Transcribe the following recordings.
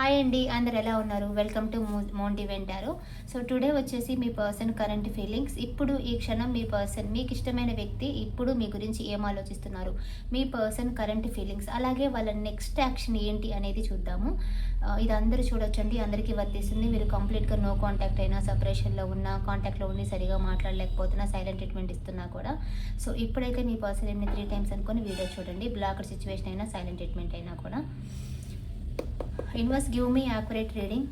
Hi అండి అందరు ఎలా ఉన్నారు? వెల్కమ్ టు మోంటి వెంటారు సో టుడే వచ్చేసి మీ పర్సన్ కరెంట్ ఫీలింగ్స్ ఇప్పుడు ఈ క్షణం మీ పర్సన్ మీకు ఇష్టమైన వ్యక్తి ఇప్పుడు మీ గురించి ఏం ఆలోచిస్తున్నారు? మీ పర్సన్ కరెంట్ ఫీలింగ్స్ అలాగే వాళ్ళ నెక్స్ట్ యాక్షన్ ఏంటి అనేది చూద్దాము. ఇది అందరూ చూడొచ్చండి అందరికీ వర్తిస్తుంది. మీరు కంప్లీట్గా నో కాంటాక్ట్ అయినా సపరేషన్లో ఉన్నా కాంటాక్ట్లో ఉండి సరిగా మాట్లాడలేకపోతున్నా సైలెంట్ ట్రీట్మెంట్ ఇస్తున్నా కూడా. సో ఇప్పుడైతే మీ పర్సన్ ఎన్ని త్రీ టైమ్స్ అనుకొని వీడియో చూడండి. బ్లాక్డ్ సిచ్యువేషన్ అయినా సైలెంట్ ట్రీట్మెంట్ అయినా కూడా. Invest give me accurate reading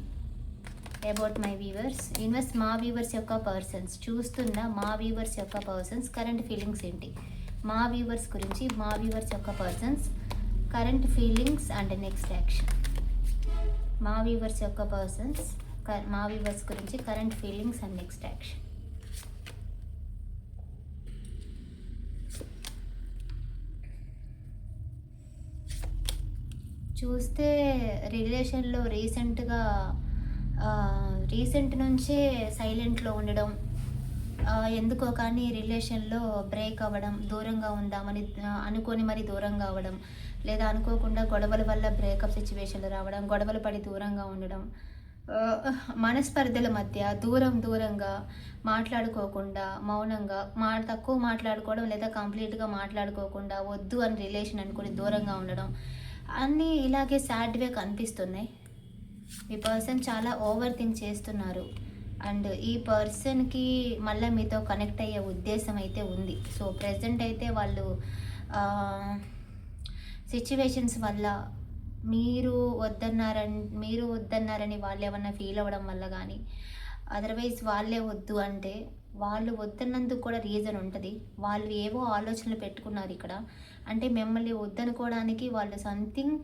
about my viewers invest మా వీవర్స్ యొక్క పర్సన్స్ చూస్తున్న మా వీవర్స్ యొక్క పర్సన్స్ కరెంట్ ఫీలింగ్స్ ఏంటి? మా వీవర్స్ గురించి మా వీవర్స్ యొక్క persons current feelings and next action మా వీవర్స్ యొక్క పర్సన్స్ మా వీవర్స్ గురించి current feelings and next action చూస్తే రిలేషన్లో రీసెంట్గా రీసెంట్ నుంచే సైలెంట్లో ఉండడం ఎందుకో కానీ రిలేషన్లో బ్రేక్ అవ్వడం దూరంగా ఉందామని అనుకొని మరి దూరంగా అవ్వడం లేదా అనుకోకుండా గొడవల వల్ల బ్రేకప్ సిచ్యువేషన్లు రావడం గొడవలు పడి దూరంగా ఉండడం మనస్పర్ధల మధ్య దూరం దూరంగా మాట్లాడుకోకుండా మౌనంగా మా తక్కువ మాట్లాడుకోవడం లేదా కంప్లీట్గా మాట్లాడుకోకుండా వద్దు అని రిలేషన్ అనుకుని దూరంగా ఉండడం అన్నీ ఇలాగే సాడ్వే కనిపిస్తున్నాయి. ఈ పర్సన్ చాలా ఓవర్ థింక్ చేస్తున్నారు. అండ్ ఈ పర్సన్కి మళ్ళీ మీతో కనెక్ట్ అయ్యే ఉద్దేశం అయితే ఉంది. సో ప్రజెంట్ అయితే వాళ్ళు సిచ్యువేషన్స్ వల్ల మీరు వద్దన్నారని మీరు వద్దన్నారని వాళ్ళు ఏమన్నా ఫీల్ అవ్వడం వల్ల కానీ అదర్వైజ్ వాళ్ళే వద్దు అంటే వాళ్ళు వద్దన్నందుకు కూడా రీజన్ ఉంటుంది. వాళ్ళు ఏవో ఆలోచనలు పెట్టుకున్నారు ఇక్కడ. అంటే మిమ్మల్ని వద్దనుకోవడానికి వాళ్ళు సంథింగ్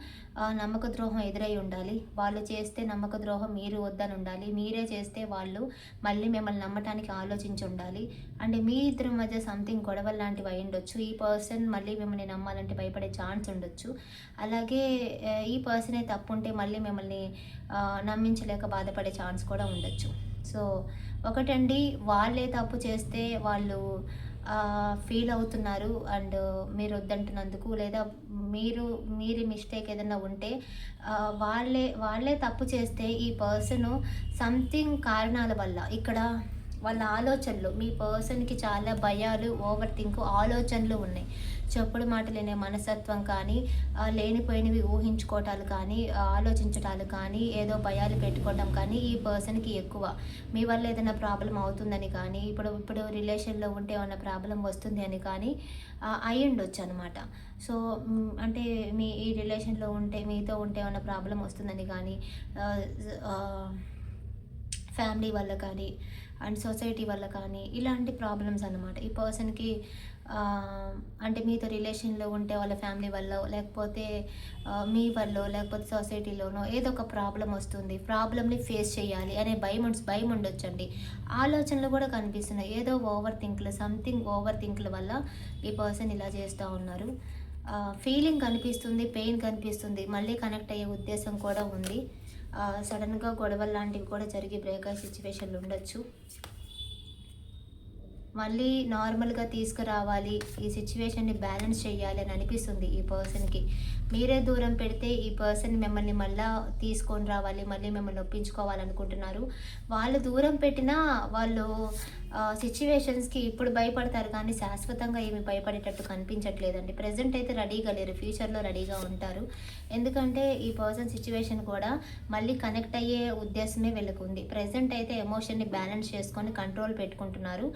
నమ్మక ద్రోహం ఎదురై ఉండాలి. వాళ్ళు చేస్తే నమ్మక ద్రోహం మీరు వద్దని ఉండాలి మీరే చేస్తే వాళ్ళు మళ్ళీ మిమ్మల్ని నమ్మటానికి ఆలోచించి ఉండాలి. అంటే మీ ఇద్దరి మధ్య సంథింగ్ గొడవ లాంటివి అయి ఉండొచ్చు. ఈ పర్సన్ మళ్ళీ మిమ్మల్ని నమ్మాలంటే భయపడే ఛాన్స్ ఉండొచ్చు. అలాగే ఈ పర్సనే తప్పు ఉంటే మళ్ళీ మిమ్మల్ని నమ్మించలేక బాధపడే ఛాన్స్ కూడా ఉండొచ్చు. సో ఒకటండి వాళ్ళే తప్పు చేస్తే వాళ్ళు ఫీల్ అవుతున్నారు అండ్ మీరు వద్దంటున్నందుకు లేదా మీరు మీరు మిస్టేక్ ఏదైనా ఉంటే వాళ్ళే వాళ్ళే తప్పు చేస్తే ఈ పర్సన్ సంథింగ్ కారణాల వల్ల ఇక్కడ వాళ్ళ ఆలోచనలు. మీ పర్సన్కి చాలా భయాలు ఓవర్ థింక్ ఆలోచనలు ఉన్నాయి. చెప్పుడు మాట లేని మనస్తత్వం కానీ లేనిపోయినవి ఊహించుకోవటాలు కానీ ఆలోచించటాలు కానీ ఏదో భయాలు పెట్టుకోవటం కానీ ఈ పర్సన్కి ఎక్కువ. మీ వల్ల ఏదైనా ప్రాబ్లం అవుతుందని కానీ ఇప్పుడు ఇప్పుడు రిలేషన్లో ఉంటే ఏమైనా ప్రాబ్లం వస్తుంది అని కానీ ఆ, అయి ఉండొచ్చు అనమాట సో అంటే మీ ఈ రిలేషన్లో ఉంటే మీతో ఉంటే ఏమైనా ప్రాబ్లం వస్తుందని కానీ ఫ్యామిలీ వల్ల కానీ అండ్ సొసైటీ వల్ల కానీ ఇలాంటి ప్రాబ్లమ్స్ అనమాట ఈ పర్సన్కి అంటే మీతో రిలేషన్లో ఉంటే వాళ్ళ ఫ్యామిలీ వల్ల లేకపోతే మీ వల్ల లేకపోతే సొసైటీలోనో ఏదో ఒక ప్రాబ్లం వస్తుంది. ప్రాబ్లమ్ని ఫేస్ చేయాలి అనే భయం భయం ఉండొచ్చండి. ఆలోచనలు కూడా కనిపిస్తున్నాయి. ఏదో ఓవర్ థింక్లు సంథింగ్ ఓవర్ థింక్ల వల్ల ఈ పర్సన్ ఇలా చేస్తూ ఉన్నారు. ఫీలింగ్ కనిపిస్తుంది పెయిన్ కనిపిస్తుంది. మళ్ళీ కనెక్ట్ అయ్యే ఉద్దేశం కూడా ఉంది. సడన్గా గొడవలు లాంటివి కూడా జరిగి బ్రేకప్ సిచ్యువేషన్లు ఉండొచ్చు. మళ్ళీ నార్మల్గా తీసుకురావాలి ఈ సిచ్యువేషన్ని బ్యాలెన్స్ చేయాలి అని అనిపిస్తుంది ఈ పర్సన్కి. మీరే దూరం పెడితే ఈ పర్సన్ మిమ్మల్ని మళ్ళీ తీసుకొని రావాలి మళ్ళీ మిమ్మల్ని ఒప్పించుకోవాలనుకుంటున్నారు. వాళ్ళు దూరం పెట్టినా వాళ్ళు సిచ్యువేషన్స్కి ఇప్పుడు భయపడతారు కానీ శాశ్వతంగా ఏమి భయపడేటట్టు కనిపించట్లేదండి. ప్రజెంట్ అయితే రెడీగా లేరు ఫ్యూచర్లో రెడీగా ఉంటారు. ఎందుకంటే ఈ పర్సన్ సిచ్యువేషన్ కూడా మళ్ళీ కనెక్ట్ అయ్యే ఉద్దేశమే వీళ్ళకుంది. ప్రజెంట్ అయితే ఎమోషన్ని బ్యాలెన్స్ చేసుకొని కంట్రోల్ పెట్టుకుంటున్నారు.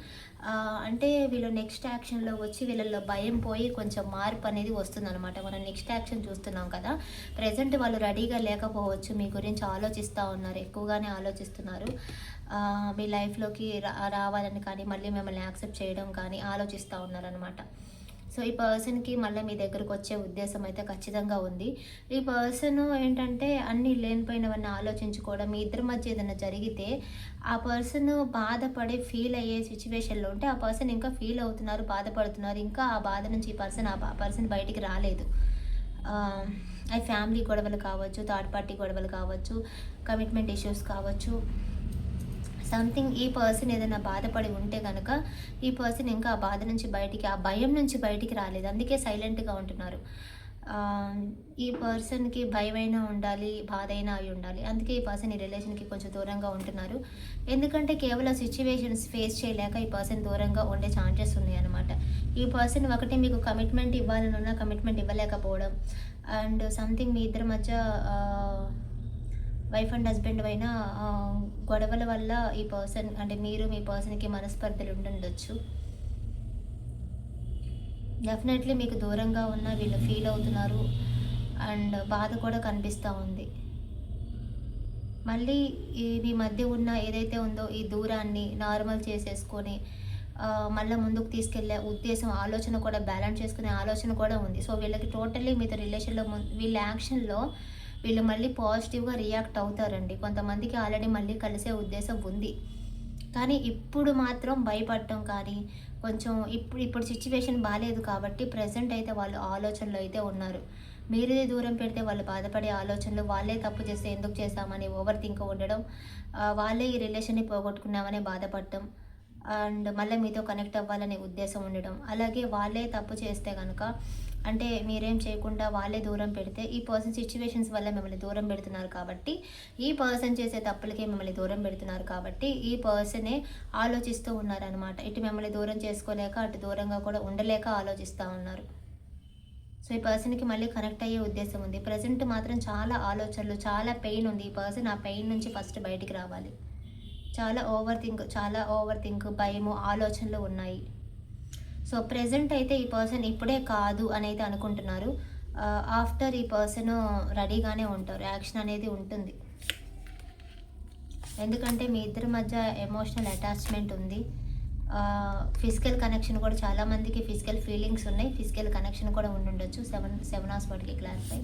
అంటే వీళ్ళు నెక్స్ట్ యాక్షన్లో వచ్చి వీళ్ళల్లో భయం పోయి కొంచెం మార్పు అనేది వస్తుందన్నమాట. మనం నెక్స్ట్ యాక్షన్ చూస్తున్నాం కదా. ప్రజెంట్ వాళ్ళు రెడీగా లేకపోవచ్చు మీ గురించి ఆలోచిస్తూ ఉన్నారు ఎక్కువగానే ఆలోచిస్తున్నారు. మీ లైఫ్లోకి రా రావాలని కానీ మళ్ళీ మిమ్మల్ని యాక్సెప్ట్ చేయడం కానీ ఆలోచిస్తూ ఉన్నారనమాట సో ఈ పర్సన్కి మళ్ళీ మీ దగ్గరకు వచ్చే ఉద్దేశం అయితే ఖచ్చితంగా ఉంది. ఈ పర్సన్ ఏంటంటే అన్ని లేనిపోయినవన్నీ ఆలోచించుకోవడం మీ ఇద్దరి మధ్య ఏదైనా జరిగితే ఆ పర్సన్ బాధపడే ఫీల్ అయ్యే సిచ్యువేషన్లో ఉంటే ఆ పర్సన్ ఇంకా ఫీల్ అవుతున్నారు బాధపడుతున్నారు. ఇంకా ఆ బాధ నుంచి ఈ పర్సన్ ఆ పర్సన్ బయటికి రాలేదు. అవి ఫ్యామిలీ గొడవలు కావచ్చు థర్డ్ పార్టీ గొడవలు కావచ్చు కమిట్మెంట్ ఇష్యూస్ కావచ్చు. సంథింగ్ ఈ పర్సన్ ఏదైనా బాధపడి ఉంటే కనుక ఈ పర్సన్ ఇంకా ఆ బాధ నుంచి బయటికి ఆ భయం నుంచి బయటికి రాలేదు. అందుకే సైలెంట్గా ఉంటున్నారు. ఈ పర్సన్కి భయమైనా ఉండాలి బాధ అయినా అయి ఉండాలి. అందుకే ఈ పర్సన్ ఈ రిలేషన్కి కొంచెం దూరంగా ఉంటున్నారు. ఎందుకంటే కేవలం సిచ్యువేషన్స్ ఫేస్ చేయలేక ఈ పర్సన్ దూరంగా ఉండే ఛాన్సెస్ ఉన్నాయి అనమాట ఈ పర్సన్ ఒకటి మీకు కమిట్మెంట్ ఇవ్వాలని ఉన్న కమిట్మెంట్ ఇవ్వలేకపోవడం. అండ్ సంథింగ్ మీ ఇద్దరి మధ్య వైఫ్ అండ్ హస్బెండ్ అయినా గొడవల వల్ల ఈ పర్సన్ అంటే మీరు మీ పర్సన్కి మనస్పర్ధలు ఉండుండొచ్చు. డెఫినెట్లీ మీకు దూరంగా ఉన్న వీళ్ళు ఫీల్ అవుతున్నారు అండ్ బాధ కూడా కనిపిస్తూ ఉంది. మళ్ళీ ఈ మీ మధ్య ఉన్న ఏదైతే ఉందో ఈ దూరాన్ని నార్మల్ చేసేసుకొని మళ్ళీ ముందుకు తీసుకెళ్ళే ఉద్దేశం ఆలోచన కూడా బ్యాలెన్స్ చేసుకునే ఆలోచన కూడా ఉంది. సో వీళ్ళకి టోటల్లీ మీతో రిలేషన్లో వీళ్ళ యాక్షన్లో వీళ్ళు మళ్ళీ పాజిటివ్గా రియాక్ట్ అవుతారండి. కొంతమందికి ఆల్రెడీ మళ్ళీ కలిసే ఉద్దేశం ఉంది. కానీ ఇప్పుడు మాత్రం భయపడటం కానీ కొంచెం ఇప్పుడు ఇప్పుడు సిచ్యువేషన్ బాగాలేదు కాబట్టి ప్రజెంట్ అయితే వాళ్ళు ఆలోచనలో అయితే ఉన్నారు. మీరే దూరం పెడితే వాళ్ళు బాధపడే ఆలోచనలు వాళ్ళే తప్పు చేస్తే ఎందుకు చేస్తామని ఓవర్ థింక్ ఉండడం వాళ్ళే ఈ రిలేషన్ని పోగొట్టుకున్నామని బాధపడటం అండ్ మళ్ళీ మీతో కనెక్ట్ అవ్వాలనే ఉద్దేశం ఉండడం. అలాగే వాళ్ళే తప్పు చేస్తే కనుక అంటే మీరేం చేయకుండా వాళ్ళే దూరం పెడితే ఈ పర్సన్ సిచ్యువేషన్స్ వల్ల మిమ్మల్ని దూరం పెడుతున్నారు కాబట్టి ఈ పర్సన్ చేసే తప్పులకే మిమ్మల్ని దూరం పెడుతున్నారు కాబట్టి ఈ పర్సనే ఆలోచిస్తూ ఉన్నారనమాట ఇటు మిమ్మల్ని దూరం చేసుకోలేక అటు దూరంగా కూడా ఉండలేక ఆలోచిస్తూ ఉన్నారు. సో ఈ పర్సన్కి మళ్ళీ కనెక్ట్ అయ్యే ఉద్దేశం ఉంది. ప్రజెంట్ మాత్రం చాలా ఆలోచనలు చాలా పెయిన్ ఉంది ఈ పర్సన్. ఆ పెయిన్ నుంచి ఫస్ట్ బయటికి రావాలి. చాలా ఓవర్ థింక్ చాలా ఓవర్ థింక్ భయము ఆలోచనలు ఉన్నాయి. సో ప్రెసెంట్ అయితే ఈ పర్సన్ ఇప్పుడే కాదు అని అయితే అనుకుంటున్నారు ఆఫ్టర్ ఈ పర్సన్ రెడీగానే ఉంటారు. యాక్షన్ అనేది ఉంటుంది. ఎందుకంటే మీ ఇద్దరి మధ్య ఎమోషనల్ అటాచ్మెంట్ ఉంది. ఫిజికల్ కనెక్షన్ కూడా చాలామందికి ఫిజికల్ ఫీలింగ్స్ ఉన్నాయి. ఫిజికల్ కనెక్షన్ కూడా ఉండుండొచ్చు. సెవెన్ సెవెన్ అవర్స్ వాటికి క్లారిఫై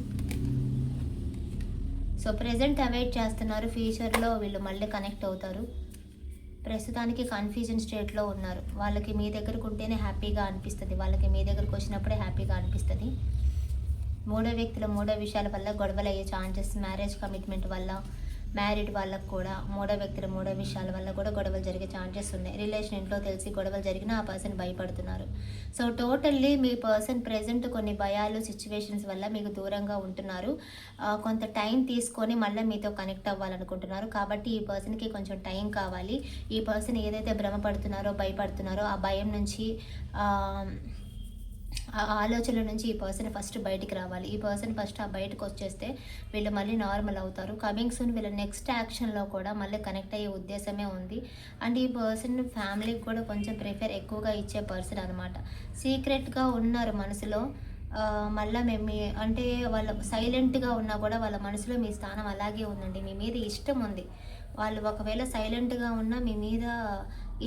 సో ప్రెజెంట్ అవాయిడ్ చేస్తున్నారు. ఫ్యూచర్లో వీళ్ళు మళ్ళీ కనెక్ట్ అవుతారు. ప్రస్తుతానికి కన్ఫ్యూజన్ స్టేట్లో ఉన్నారు. వాళ్ళకి మీ దగ్గరకు ఉంటేనే హ్యాపీగా అనిపిస్తుంది. వాళ్ళకి మీ దగ్గరకు వచ్చినప్పుడే హ్యాపీగా అనిపిస్తుంది. మూడో వ్యక్తుల మూడో విషయాల వల్ల గొడవలు అయ్యే ఛాన్సెస్ మ్యారేజ్ కమిట్మెంట్ వల్ల మ్యారీడ్ వాళ్ళకు కూడా మూడో వ్యక్తుల మూడో విషయాల వల్ల కూడా గొడవలు జరిగే ఛాన్సెస్ ఉన్నాయి. రిలేషన్ ఇంట్లో తెలిసి గొడవలు జరిగినా ఆ పర్సన్ భయపడుతున్నారు. సో టోటల్లీ మీ పర్సన్ ప్రెజెంట్ కొన్ని భయాలు సిచ్యువేషన్స్ వల్ల మీకు దూరంగా ఉంటున్నారు. కొంత టైం తీసుకొని మళ్ళీ మీతో కనెక్ట్ అవ్వాలనుకుంటున్నారు. కాబట్టి ఈ పర్సన్కి కొంచెం టైం కావాలి. ఈ పర్సన్ ఏదైతే భ్రమపడుతున్నారో భయపడుతున్నారో ఆ భయం నుంచి ఆ, ఆలోచనల నుంచి ఈ పర్సన్ ఫస్ట్ బయటికి రావాలి. ఈ పర్సన్ ఫస్ట్ ఆ బయటకు వచ్చేస్తే వీళ్ళు మళ్ళీ నార్మల్ అవుతారు. కమింగ్ సూన్ వీళ్ళ నెక్స్ట్ యాక్షన్లో కూడా మళ్ళీ కనెక్ట్ అయ్యే ఉద్దేశమే ఉంది. అండ్ ఈ పర్సన్ ఫ్యామిలీకి కూడా కొంచెం ప్రిఫర్ ఎక్కువగా ఇచ్చే పర్సన్ అనమాట సీక్రెట్గా ఉన్నారు మనసులో. మళ్ళీ మళ్ళా మేము మీ- అంటే వాళ్ళ సైలెంట్గా ఉన్నా కూడా వాళ్ళ మనసులో మీ స్థానం అలాగే ఉందండి. మీ మీద ఇష్టం ఉంది. వాళ్ళు ఒకవేళ సైలెంట్గా ఉన్నా మీ మీద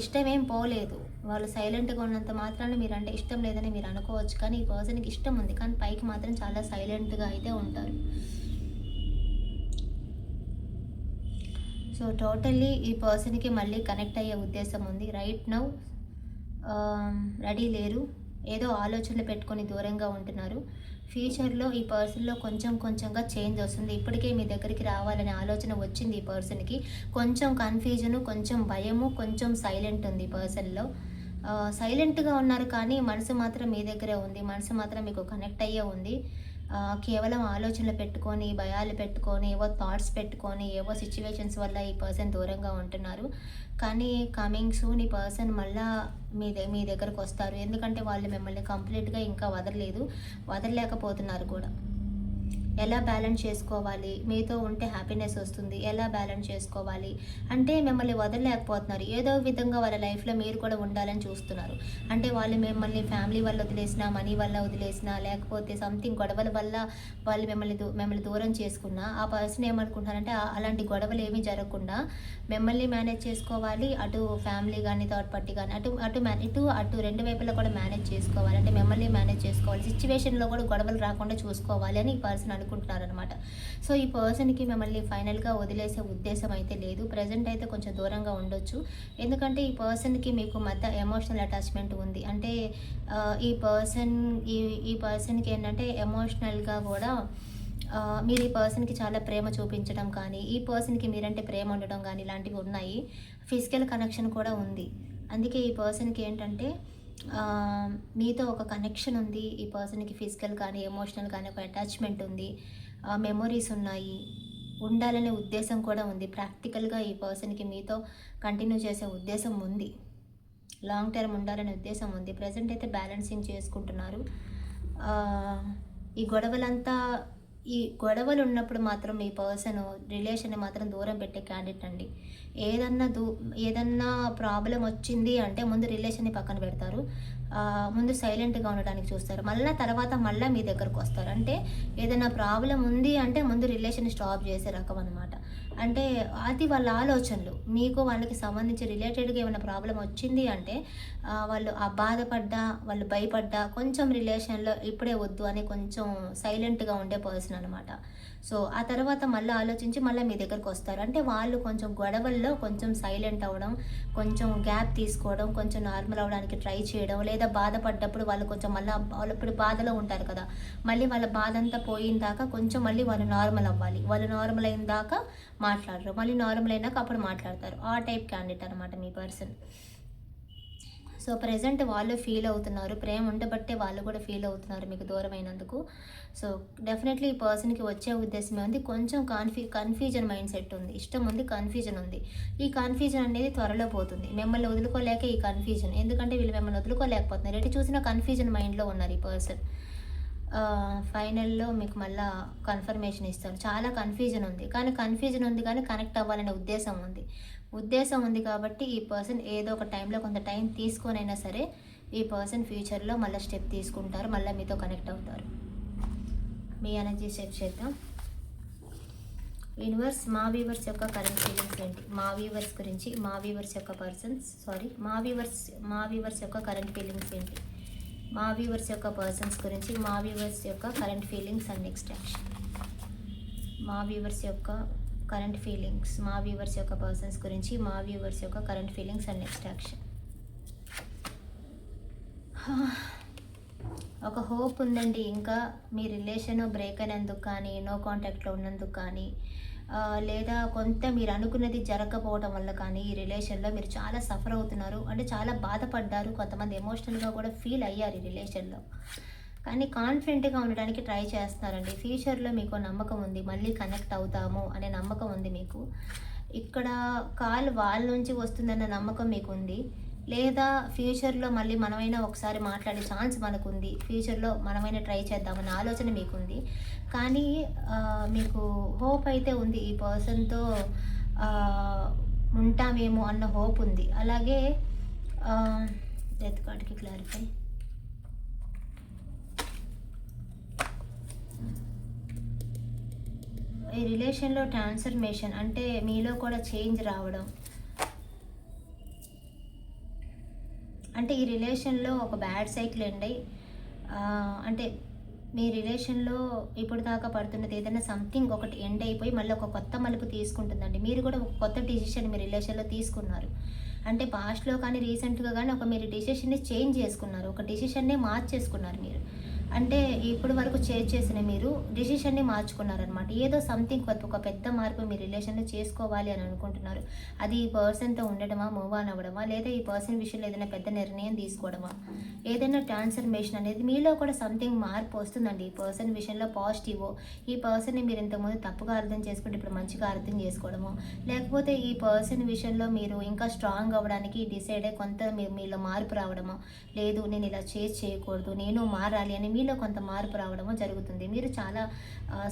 ఇష్టమేం పోలేదు. వాళ్ళు సైలెంట్గా ఉన్నంత మాత్రాన మీరు అంటే ఇష్టం లేదని మీరు అనుకోవచ్చు. కానీ ఈ పర్సన్కి ఇష్టం ఉంది. కానీ పైకి మాత్రం చాలా సైలెంట్గా అయితే ఉంటారు. సో టోటల్లీ ఈ పర్సన్కి మళ్ళీ కనెక్ట్ అయ్యే ఉద్దేశం ఉంది. రైట్ నౌ రెడీ లేరు. ఏదో ఆలోచనలు పెట్టుకొని దూరంగా ఉంటున్నారు. ఫ్యూచర్లో ఈ పర్సన్లో కొంచెం కొంచెంగా చేంజ్ వస్తుంది. ఇప్పటికే మీ దగ్గరికి రావాలనే ఆలోచన వచ్చింది ఈ పర్సన్కి. కొంచెం కన్ఫ్యూజను కొంచెం భయము కొంచెం సైలెంట్ ఉంది ఈ పర్సన్లో. సైలెంట్గా ఉన్నారు కానీ మనసు మాత్రం మీ దగ్గరే ఉంది. మనసు మాత్రం మీకు కనెక్ట్ అయ్యే ఉంది. కేవలం ఆలోచనలు పెట్టుకొని భయాలు పెట్టుకొని ఏవో థాట్స్ పెట్టుకొని ఏవో సిచ్యువేషన్స్ వల్ల ఈ పర్సన్ దూరంగా ఉంటున్నారు. కానీ కమింగ్ సూన్ ఈ పర్సన్ మళ్ళా మీ మీ దగ్గరకు వస్తారు. ఎందుకంటే వాళ్ళు మిమ్మల్ని కంప్లీట్గా ఇంకా వదలలేదు. వదలలేకపోతున్నారు కూడా. ఎలా బ్యాలెన్స్ చేసుకోవాలి? మీతో ఉంటే హ్యాపీనెస్ వస్తుంది. ఎలా బ్యాలెన్స్ చేసుకోవాలి? అంటే మిమ్మల్ని వదలలేకపోతున్నారు. ఏదో విధంగా వాళ్ళ లైఫ్లో మీరు కూడా ఉండాలని చూస్తున్నారు. అంటే వాళ్ళు మిమ్మల్ని ఫ్యామిలీ వల్ల వదిలేసినా మనీ వల్ల వదిలేసినా లేకపోతే సంథింగ్ గొడవల వల్ల వాళ్ళు మిమ్మల్ని మిమ్మల్ని దూరం చేసుకున్నా ఆ పర్సన్ ఏమనుకుంటున్నారంటే అలాంటి గొడవలు ఏమీ జరగకుండా మిమ్మల్ని మేనేజ్ చేసుకోవాలి. అటు ఫ్యామిలీ కానీ థర్డ్ పార్టీ కానీ అటు అటు ఇటు అటు రెండు వైపులా కూడా మేనేజ్ చేసుకోవాలి. అంటే మిమ్మల్ని మేనేజ్ చేసుకోవాలి. సిచ్యువేషన్లో కూడా గొడవలు రాకుండా చూసుకోవాలి అని ఈ పర్సన్ అనుకుంటున్నారనమాట సో ఈ పర్సన్కి మిమ్మల్ని ఫైనల్గా వదిలేసే ఉద్దేశం అయితే లేదు. ప్రజెంట్ అయితే కొంచెం దూరంగా ఉండొచ్చు. ఎందుకంటే ఈ పర్సన్కి మీకు మధ్య ఎమోషనల్ అటాచ్మెంట్ ఉంది. అంటే ఈ పర్సన్ ఈ ఈ పర్సన్కి ఏంటంటే ఎమోషనల్గా కూడా మీరు ఈ పర్సన్కి చాలా ప్రేమ చూపించడం కానీ ఈ పర్సన్కి మీరంటే ప్రేమ ఉండడం కానీ ఇలాంటివి ఉన్నాయి. ఫిజికల్ కనెక్షన్ కూడా ఉంది. అందుకే ఈ పర్సన్కి ఏంటంటే మీతో ఒక కనెక్షన్ ఉంది. ఈ పర్సన్కి ఫిజికల్ కానీ ఎమోషనల్ కానీ ఒక అటాచ్మెంట్ ఉంది. మెమొరీస్ ఉన్నాయి. ఉండాలనే ఉద్దేశం కూడా ఉంది. ప్రాక్టికల్గా ఈ పర్సన్కి మీతో కంటిన్యూ చేసే ఉద్దేశం ఉంది. లాంగ్ టర్మ్ ఉండాలనే ఉద్దేశం ఉంది. ప్రజెంట్ అయితే బ్యాలెన్సింగ్ చేసుకుంటున్నారు. ఈ గొడవలంతా ఈ గొడవలు ఉన్నప్పుడు మాత్రం మీ పర్సన్ రిలేషన్ని మాత్రం దూరం పెట్టే క్యాండిడేట్ అండి. ఏదన్నా దూ ఏదన్నా ప్రాబ్లం వచ్చింది అంటే ముందు రిలేషన్ని పక్కన పెడతారు. ముందు సైలెంట్గా ఉండడానికి చూస్తారు. మళ్ళీ తర్వాత మళ్ళీ మీ దగ్గరకు వస్తారు. అంటే ఏదైనా ప్రాబ్లం ఉంది అంటే ముందు రిలేషన్ స్టాప్ చేసే రకం అనమాట అంటే అది వాళ్ళ ఆలోచనలు. మీకు వాళ్ళకి సంబంధించి రిలేటెడ్గా ఏమైనా ప్రాబ్లం వచ్చింది అంటే వాళ్ళు ఆ బాధపడ్డా వాళ్ళు భయపడ్డా కొంచెం రిలేషన్లో ఇప్పుడే వద్దు అని కొంచెం సైలెంట్గా ఉండే పర్సన్ అనమాట సో ఆ తర్వాత మళ్ళీ ఆలోచించి మళ్ళీ మీ దగ్గరకు వస్తారు. అంటే వాళ్ళు కొంచెం గొడవల్లో కొంచెం సైలెంట్ అవ్వడం కొంచెం గ్యాప్ తీసుకోవడం కొంచెం నార్మల్ అవ్వడానికి ట్రై చేయడం లేదా బాధపడ్డప్పుడు వాళ్ళు కొంచెం మళ్ళీ వాళ్ళు ఇప్పుడు బాధలో ఉంటారు కదా మళ్ళీ వాళ్ళ బాధ అంతా పోయిన దాకా కొంచెం మళ్ళీ వాళ్ళు నార్మల్ అవ్వాలి. వాళ్ళు నార్మల్ అయిన దాకా మాట్లాడరు. మళ్ళీ నార్మల్ అయినాక అప్పుడు మాట్లాడతారు. ఆ టైప్ క్యాండిడేట్ అనమాట మీ పర్సన్. సో ప్రజెంట్ వాళ్ళు ఫీల్ అవుతున్నారు. ప్రేమ ఉండబట్టే వాళ్ళు కూడా ఫీల్ అవుతున్నారు మీకు దూరమైనందుకు. సో డెఫినెట్లీ ఈ పర్సన్కి వచ్చే ఉద్దేశమే ఉంది. కొంచెం కన్ఫ్యూ కన్ఫ్యూజన్ మైండ్ సెట్ ఉంది. ఇష్టం ఉంది కన్ఫ్యూజన్ ఉంది. ఈ కన్ఫ్యూజన్ అనేది త్వరలో పోతుంది. మిమ్మల్ని వదులుకోలేక ఈ కన్ఫ్యూజన్ ఎందుకంటే వీళ్ళు మిమ్మల్ని వదులుకోలేకపోతున్నారు. ఎటు చూసినా కన్ఫ్యూజన్ మైండ్లో ఉన్నారు ఈ పర్సన్ ఫైనల్లో మీకు మళ్ళా కన్ఫర్మేషన్ ఇస్తారు. చాలా కన్ఫ్యూజన్ ఉంది. కానీ కన్ఫ్యూజన్ ఉంది కానీ కనెక్ట్ అవ్వాలనే ఉద్దేశం ఉంది. ఉద్దేశం ఉంది కాబట్టి ఈ పర్సన్ ఏదో ఒక టైంలో కొంత టైం తీసుకొనైనా సరే ఈ పర్సన్ ఫ్యూచర్లో మళ్ళీ స్టెప్ తీసుకుంటారు మళ్ళీ మీతో కనెక్ట్ అవుతారు. మీ ఎనర్జీ సెట్ చేద్దాం. యూనివర్స్ మా వీవర్స్ యొక్క కరెంట్ ఫీలింగ్స్ ఏంటి? మా వీవర్స్ గురించి మా వీవర్స్ యొక్క పర్సన్స్ సారీ మా వీవర్స్ మా వీవర్స్ యొక్క కరెంట్ ఫీలింగ్స్ ఏంటి? మా వీవర్స్ యొక్క పర్సన్స్ గురించి మా వీవర్స్ యొక్క current feelings and next action మా వీవర్స్ యొక్క కరెంట్ ఫీలింగ్స్ మా వ్యూవర్స్ యొక్క పర్సన్స్ గురించి మా వ్యూవర్స్ యొక్క current feelings and next action ఒక హోప్ ఉందండి. ఇంకా మీ రిలేషన్ బ్రేక్ అయినందుకు కానీ నో కాంటాక్ట్లో ఉన్నందుకు కానీ లేదా కొంత మీరు అనుకున్నది జరగకపోవడం వల్ల కానీ ఈ రిలేషన్లో మీరు చాలా సఫర్ అవుతున్నారు. అంటే చాలా బాధపడ్డారు. కొంతమంది ఎమోషనల్గా కూడా ఫీల్ అయ్యారు ఈ రిలేషన్లో కానీ కాన్ఫిడెంట్గా ఉండడానికి ట్రై చేస్తున్నారండి. ఫ్యూచర్లో మీకు నమ్మకం ఉంది. మళ్ళీ కనెక్ట్ అవుతాము అనే నమ్మకం ఉంది మీకు. ఇక్కడ కాల్ వాళ్ళ నుంచి వస్తుందన్న నమ్మకం మీకు ఉంది. లేదా ఫ్యూచర్లో మళ్ళీ మనమైనా ఒకసారి మాట్లాడే ఛాన్స్ మనకుంది. ఫ్యూచర్లో మనమైనా ట్రై చేద్దామనే ఆలోచన మీకుంది. కానీ మీకు హోప్ అయితే ఉంది. ఈ పర్సన్తో ఉంటామేమో అన్న హోప్ ఉంది. అలాగే డెత్ కార్డ్కి క్లారిఫై ఈ రిలేషన్లో ట్రాన్స్ఫర్మేషన్ అంటే మీలో కూడా చేంజ్ రావడం. అంటే ఈ రిలేషన్లో ఒక బ్యాడ్ సైకిల్ అండి. అంటే మీ రిలేషన్లో ఇప్పుడు దాకా పడుతున్నది ఏదైనా సంథింగ్ ఒకటి ఎండ్ అయిపోయి మళ్ళీ ఒక కొత్త మలుపు తీసుకుంటుందండి. మీరు కూడా ఒక కొత్త డిసిషన్ మీ రిలేషన్లో తీసుకున్నారు. అంటే పాస్ట్లో కానీ రీసెంట్గా కానీ ఒక మీరు డిసిషన్ని చేంజ్ చేసుకున్నారు. ఒక డిసిషన్నే మార్చేసుకున్నారు మీరు. అంటే ఇప్పుడు వరకు చేంజ్ చేసిన మీరు డిసిషన్ని మార్చుకున్నారనమాట ఏదో సంథింగ్ కొత్త ఒక పెద్ద మార్పు మీ రిలేషన్లో చేసుకోవాలి అని అనుకుంటున్నారు. అది ఈ పర్సన్తో ఉండడమా మూవ్ ఆన్ అవ్వడమా లేదా ఈ పర్సన్ విషయంలో ఏదైనా పెద్ద నిర్ణయం తీసుకోవడమా? ఏదైనా ట్రాన్స్ఫర్మేషన్ అనేది మీలో కూడా సంథింగ్ మార్పు వస్తుందండి. ఈ పర్సన్ విషయంలో పాజిటివ్ ఈ పర్సన్ని మీరు ఇంతకుముందు తప్పుగా అర్థం చేసుకుంటే ఇప్పుడు మంచిగా అర్థం చేసుకోవడము లేకపోతే ఈ పర్సన్ విషయంలో మీరు ఇంకా స్ట్రాంగ్ అవ్వడానికి డిసైడ్ అయ్యి కొంత మీ మీలో మార్పు రావడము లేదు నేను ఇలా చేసి చేయకూడదు నేను మారాలి అని మీలో కొంత మార్పు రావడము జరుగుతుంది. మీరు చాలా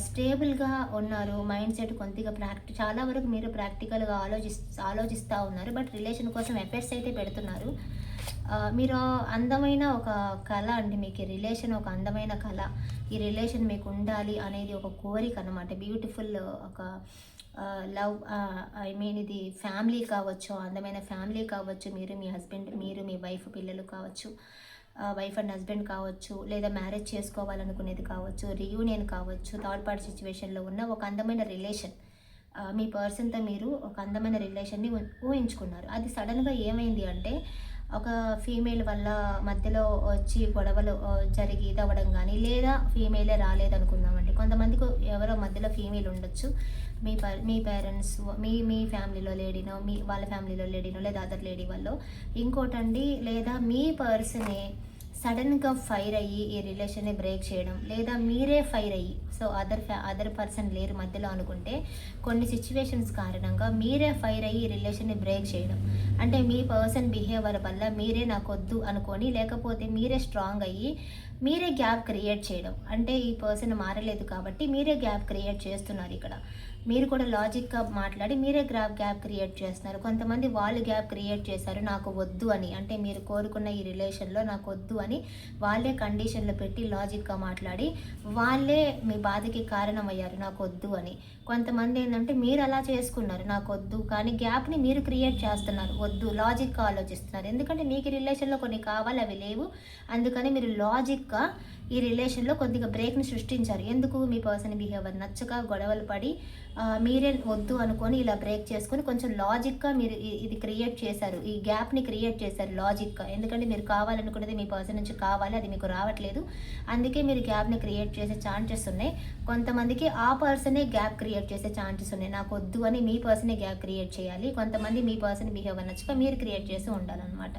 స్టేబుల్గా ఉన్నారు. మైండ్ సెట్ కొద్దిగా ప్రాక్టి చాలా వరకు మీరు ప్రాక్టికల్గా ఆలోచిస్ ఆలోచిస్తూ ఉన్నారు. బట్ రిలేషన్ కోసం ఎఫర్ట్స్ అయితే పెడుతున్నారు. మీరు అందమైన ఒక కళ అండి మీకు. ఈ రిలేషన్ ఒక అందమైన కళ. ఈ రిలేషన్ మీకు ఉండాలి అనేది ఒక కోరిక అనమాట బ్యూటిఫుల్ ఒక లవ్ ఐ మీన్ ఇది ఫ్యామిలీ కావచ్చు అందమైన ఫ్యామిలీ కావచ్చు. మీరు మీ హస్బెండ్ మీరు మీ వైఫ్ పిల్లలు కావచ్చు. వైఫ్ అండ్ హస్బెండ్ కావచ్చు లేదా మ్యారేజ్ చేసుకోవాలనుకునేది కావచ్చు రియూనియన్ కావచ్చు థర్డ్ పార్టీ సిచ్యువేషన్లో ఉన్న ఒక అందమైన రిలేషన్ మీ పర్సన్తో మీరు ఒక అందమైన రిలేషన్ని ఊహించుకున్నారు. అది సడన్గా ఏమైంది అంటే ఒక ఫీమేల్ వల్ల మధ్యలో వచ్చి గొడవలు జరిగి ఇదవ్వడం కానీ లేదా ఫీమేలే రాలేదనుకుందామండి. కొంతమందికి ఎవరో మధ్యలో ఫీమేల్ ఉండొచ్చు. మీ ప మీ పేరెంట్స్ మీ మీ ఫ్యామిలీలో లేడీనో మీ వాళ్ళ ఫ్యామిలీలో లేడీనో లేదా అదర్ లేడీ వాళ్ళు. ఇంకోటండి లేదా మీ పర్సనే సడన్గా ఫైర్ అయ్యి ఈ రిలేషన్ని బ్రేక్ చేయడం లేదా మీరే ఫైర్ అయ్యి సో అదర్ అదర్ పర్సన్ లేరు మధ్యలో అనుకుంటే కొన్ని సిచ్యువేషన్స్ కారణంగా మీరే ఫైర్ అయ్యి ఈ రిలేషన్ని బ్రేక్ చేయడం. అంటే మీ పర్సన్ బిహేవియర్ వల్ల మీరే నాకు వద్దు అనుకొని లేకపోతే మీరే స్ట్రాంగ్ అయ్యి మీరే గ్యాప్ క్రియేట్ చేయడం. అంటే ఈ పర్సన్ మారలేదు కాబట్టి మీరే గ్యాప్ క్రియేట్ చేస్తున్నారు ఇక్కడ. మీరు కూడా లాజిక్గా మాట్లాడి మీరే గ్యాప్ గ్యాప్ క్రియేట్ చేస్తున్నారు. కొంతమంది వాళ్ళు గ్యాప్ క్రియేట్ చేశారు నాకు వద్దు అని. అంటే మీరు కోరుకున్న ఈ రిలేషన్లో నాకు వద్దు అని వాళ్ళే కండిషన్లు పెట్టి లాజిక్గా మాట్లాడి వాళ్ళే మీ బాధకి కారణమయ్యారు నాకు వద్దు అని. కొంతమంది ఏంటంటే మీరు అలా చేసుకున్నారు నాకు వద్దు కానీ గ్యాప్ని మీరు క్రియేట్ చేస్తున్నారు. వద్దు లాజిక్గా ఆలోచిస్తున్నారు. ఎందుకంటే మీకు రిలేషన్లో కొన్ని కావాలి అవి లేవు. అందుకని మీరు లాజిక్గా ఈ రిలేషన్లో కొద్దిగా బ్రేక్ని సృష్టించారు. ఎందుకు? మీ పర్సన్ బిహేవియర్ నచ్చక గొడవలు పడి మీరే వద్దు అనుకొని ఇలా బ్రేక్ చేసుకొని కొంచెం లాజిక్గా మీరు ఇది క్రియేట్ చేశారు. ఈ గ్యాప్ని క్రియేట్ చేశారు లాజిక్గా. ఎందుకంటే మీరు కావాలనుకున్నది మీ పర్సన్ నుంచి కావాలి అది మీకు రావట్లేదు. అందుకే మీరు గ్యాప్ని క్రియేట్ చేసే ఛాన్సెస్ ఉన్నాయి. కొంతమందికి ఆ పర్సనే గ్యాప్ క్రియేట్ క్రియేట్ చేసే ఛాన్సెస్ ఉన్నాయి. నాకు వద్దు అని మీ పర్సనే గ్యాప్ క్రియేట్ చేయాలి. కొంతమంది మీ పర్సన్ బిహేవియర్ నచ్చక మీరు క్రియేట్ చేసి ఉండాలన్నమాట.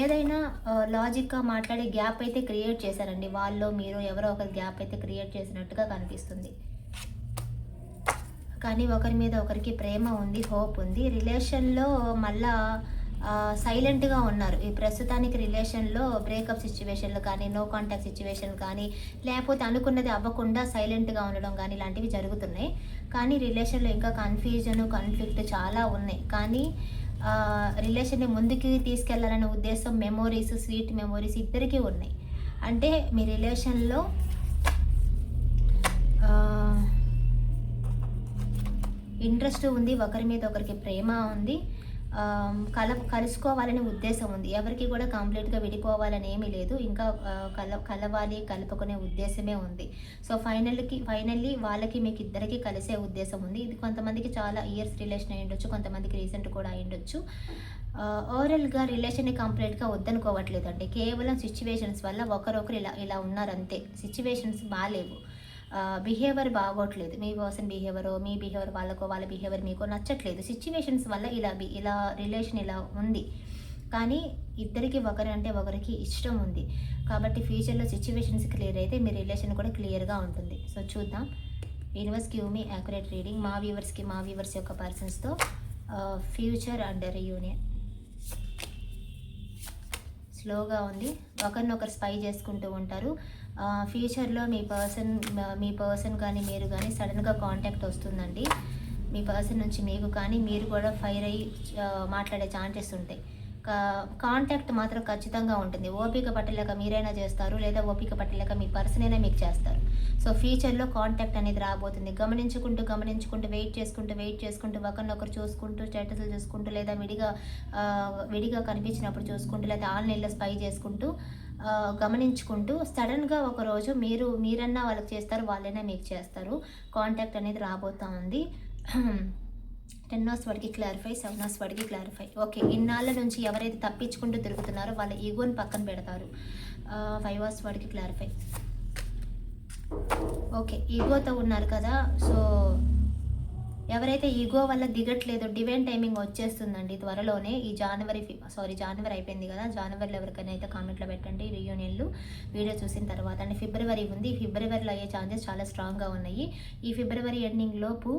ఏదైనా లాజిక్గా మాట్లాడే గ్యాప్ అయితే క్రియేట్ చేశారండి. వాళ్ళు మీరు ఎవరో ఒకరు గ్యాప్ అయితే క్రియేట్ చేసినట్టుగా కనిపిస్తుంది. కానీ ఒకరి మీద ఒకరికి ప్రేమ ఉంది హోప్ ఉంది. రిలేషన్లో మళ్ళా సైలెంట్గా ఉన్నారు. ఈ ప్రస్తుతానికి రిలేషన్లో బ్రేకప్ సిచ్యువేషన్లు కానీ నో కాంటాక్ట్ సిచ్యువేషన్ కానీ లేకపోతే అనుకున్నది అవ్వకుండా సైలెంట్గా ఉండడం కానీ ఇలాంటివి జరుగుతున్నాయి. కానీ రిలేషన్లో ఇంకా కన్ఫ్యూజన్ కాన్ఫ్లిక్ట్ చాలా ఉన్నాయి. కానీ రిలేషన్ని ముందుకి తీసుకెళ్ళాలనే ఉద్దేశం మెమోరీస్ స్వీట్ మెమోరీస్ ఇద్దరికీ ఉన్నాయి. అంటే మీ రిలేషన్లో ఇంట్రెస్ట్ ఉంది ఒకరి మీద ఒకరికి ప్రేమ ఉంది. కల కలుసుకోవాలనే ఉద్దేశం ఉంది. ఎవరికి కూడా కంప్లీట్గా విడిపోవాలని ఏమీ లేదు. ఇంకా కల కలవాలి కలుపుకునే ఉద్దేశమే ఉంది. సో ఫైనల్కి ఫైనల్లీ వాళ్ళకి మీకు ఇద్దరికి కలిసే ఉద్దేశం ఉంది. ఇది కొంతమందికి చాలా ఇయర్స్ రిలేషన్ అయి ఉండొచ్చు కొంతమందికి రీసెంట్ కూడా అయి ఉండొచ్చు. ఓవరాల్గా రిలేషన్ని కంప్లీట్గా వద్దనుకోవట్లేదండి. కేవలం సిచ్యువేషన్స్ వల్ల ఒకరొకరు ఇలా ఇలా ఉన్నారంతే. సిచ్యువేషన్స్ బాగాలేవు బిహేవియర్ బాగోట్లేదు. మీ పర్సన్ బిహేవియర్ మీ బిహేవియర్ వాళ్ళకో వాళ్ళ బిహేవియర్ మీకు నచ్చట్లేదు. సిచ్యువేషన్స్ వల్ల ఇలా ఇలా రిలేషన్ ఇలా ఉంది. కానీ ఇద్దరికి ఒకరి అంటే ఒకరికి ఇష్టం ఉంది. కాబట్టి ఫ్యూచర్లో సిచ్యువేషన్స్ క్లియర్ అయితే మీ రిలేషన్ కూడా క్లియర్గా ఉంటుంది. సో చూద్దాం. Universe give me accurate reading మా వ్యూవర్స్కి మా వ్యూవర్స్ యొక్క పర్సన్స్తో ఫ్యూచర్ అండర్ యూనియన్ స్లోగా ఉంది. ఒకరినొకరు స్పై చేసుకుంటూ ఉంటారు. ఫ్యూచర్లో మీ పర్సన్ మీ పర్సన్ కానీ మీరు కానీ సడన్గా కాంటాక్ట్ వస్తుందండి. మీ పర్సన్ నుంచి మీకు కానీ మీరు కూడా ఫైర్ అయ్యి మాట్లాడే ఛాన్సెస్ ఉంటాయి. కా- కాంటాక్ట్ మాత్రం ఖచ్చితంగా ఉంటుంది. ఓపిక పట్టలేక మీరైనా చేస్తారు లేదా ఓపిక పట్టలేక మీ పర్సన్ అయినా మీకు చేస్తారు. సో ఫ్యూచర్లో కాంటాక్ట్ అనేది రాబోతుంది. గమనించుకుంటూ గమనించుకుంటూ వెయిట్ చేసుకుంటూ వెయిట్ చేసుకుంటూ ఒకరినొకరు చూసుకుంటూ స్టేటస్లు చూసుకుంటూ లేదా విడిగా విడిగా కనిపించినప్పుడు చూసుకుంటూ లేదా ఆన్లైన్లో స్పై చేసుకుంటూ గమనించుకుంటూ సడన్గా ఒకరోజు మీరు మీరన్నా వాళ్ళకి చేస్తారు వాళ్ళైనా మీకు చేస్తారు. కాంటాక్ట్ అనేది రాబోతా ఉంది. టెన్ అవర్స్ వాడికి క్లారిఫై సెవెన్ అవర్స్ వాడికి క్లారిఫై. ఓకే ఇన్నాళ్ళ నుంచి ఎవరైతే తప్పించుకుంటూ తిరుగుతున్నారో వాళ్ళ ఈగోని పక్కన పెడతారు. ఫైవ్ అవర్స్ వాడికి క్లారిఫై. ఓకే ఈగోతో ఉన్నారు కదా సో ఎవరైతే ఈగో వల్ల దిగట్లేదో డివైన్ టైమింగ్ వచ్చేస్తుందండి త్వరలోనే. ఈ జనవరి సారీ జనవరి అయిపోయింది కదా. జనవరిలో ఎవరికైనా అయితే కామెంట్లో పెట్టండి రియూనియన్లు వీడియో చూసిన తర్వాత. అండ్ ఫిబ్రవరి ఉంది. ఫిబ్రవరిలో అయ్యే ఛాన్సెస్ చాలా స్ట్రాంగ్గా ఉన్నాయి. ఈ ఫిబ్రవరి ఎండింగ్ లోపు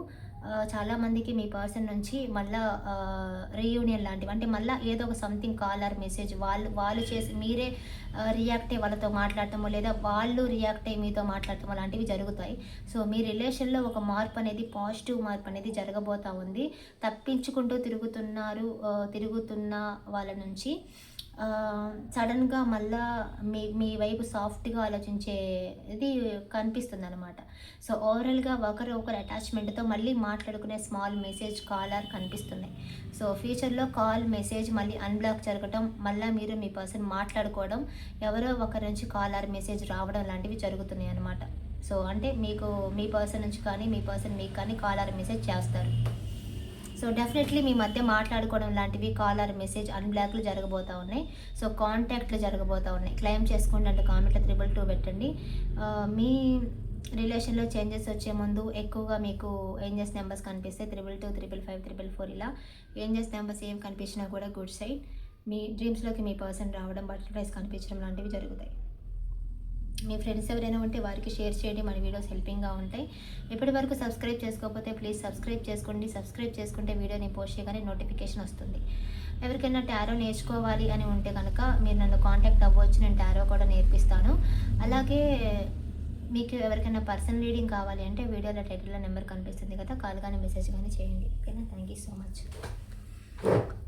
చాలామందికి మీ పర్సన్ నుంచి మళ్ళా రీయూనియన్ లాంటివి అంటే మళ్ళీ ఏదో ఒక సంథింగ్ కాల్ ఆర్ మెసేజ్ వాళ్ళు వాళ్ళు చేసి మీరే రియాక్ట్ అయ్యి వాళ్ళతో మాట్లాడటమో లేదా వాళ్ళు రియాక్ట్ అయ్యి మీతో మాట్లాడటం లాంటివి జరుగుతాయి. సో మీ రిలేషన్లో ఒక మార్పు అనేది పాజిటివ్ మార్పు అనేది జరగబోతా ఉంది. తప్పించుకుంటూ తిరుగుతున్నారు తిరుగుతున్న వాళ్ళ నుంచి. సడన్గా మళ్ళా మీ మీ వైపు సాఫ్ట్గా ఆలోచించే ఇది కనిపిస్తుంది అనమాట సో ఓవరాల్గా ఒకరు ఒకరు అటాచ్మెంట్తో మళ్ళీ మాట్లాడుకునే స్మాల్ మెసేజ్ కాల్ ఆర్ కనిపిస్తున్నాయి. సో ఫ్యూచర్లో కాల్ మెసేజ్ మళ్ళీ అన్బ్లాక్ జరగటం మళ్ళీ మీరు మీ పర్సన్ మాట్లాడుకోవడం ఎవరో ఒకరి నుంచి కాల్ ఆర్ మెసేజ్ రావడం లాంటివి జరుగుతున్నాయి అనమాట సో అంటే మీకు మీ పర్సన్ నుంచి కానీ మీ పర్సన్ మీకు కానీ కాల్ ఆర్ మెసేజ్ చేస్తారు. సో డెఫినెట్లీ మీ మధ్య మాట్లాడుకోవడం లాంటివి కాల్ ఆర్ మెసేజ్ అన్బ్లాక్లు జరగబోతూ ఉన్నాయి. సో కాంటాక్ట్లు జరగబోతూ ఉన్నాయి. క్లెయిమ్ చేసుకోండి అంటే కామెంట్లో త్రిబుల్ టూ పెట్టండి. మీ రిలేషన్లో చేంజెస్ వచ్చే ముందు ఎక్కువగా మీకు ఏంజెస్ నెంబర్స్ కనిపిస్తే triple two triple five triple four ఇలా ఏంజెస్ నెంబర్స్ ఏం కనిపించినా కూడా గుడ్ సైడ్ మీ డ్రీమ్స్లోకి మీ పర్సన్ రావడం బటర్ఫ్లైస్ కనిపించడం లాంటివి జరుగుతాయి. మీ ఫ్రెండ్స్ ఎవరైనా ఉంటే వారికి షేర్ చేయండి మన వీడియోస్ హెల్పింగ్గా ఉంటాయి. ఇప్పటి వరకు సబ్స్క్రైబ్ చేసుకోకపోతే ప్లీజ్ సబ్స్క్రైబ్ చేసుకోండి. సబ్స్క్రైబ్ చేసుకుంటే వీడియోని పోస్ట్ చేయగానే నోటిఫికేషన్ వస్తుంది. ఎవరికైనా టారో నేర్చుకోవాలి అని ఉంటే కనుక మీరు నన్ను కాంటాక్ట్ అవ్వచ్చు. నేను టారో కూడా నేర్పిస్తాను. అలాగే మీకు ఎవరికైనా పర్సనల్ రీడింగ్ కావాలి అంటే వీడియోలో టైటిల్లో నెంబర్ కనిపిస్తుంది కదా కాల్ కానీ మెసేజ్ కానీ చేయండి. ఓకేనా? Thank you so much.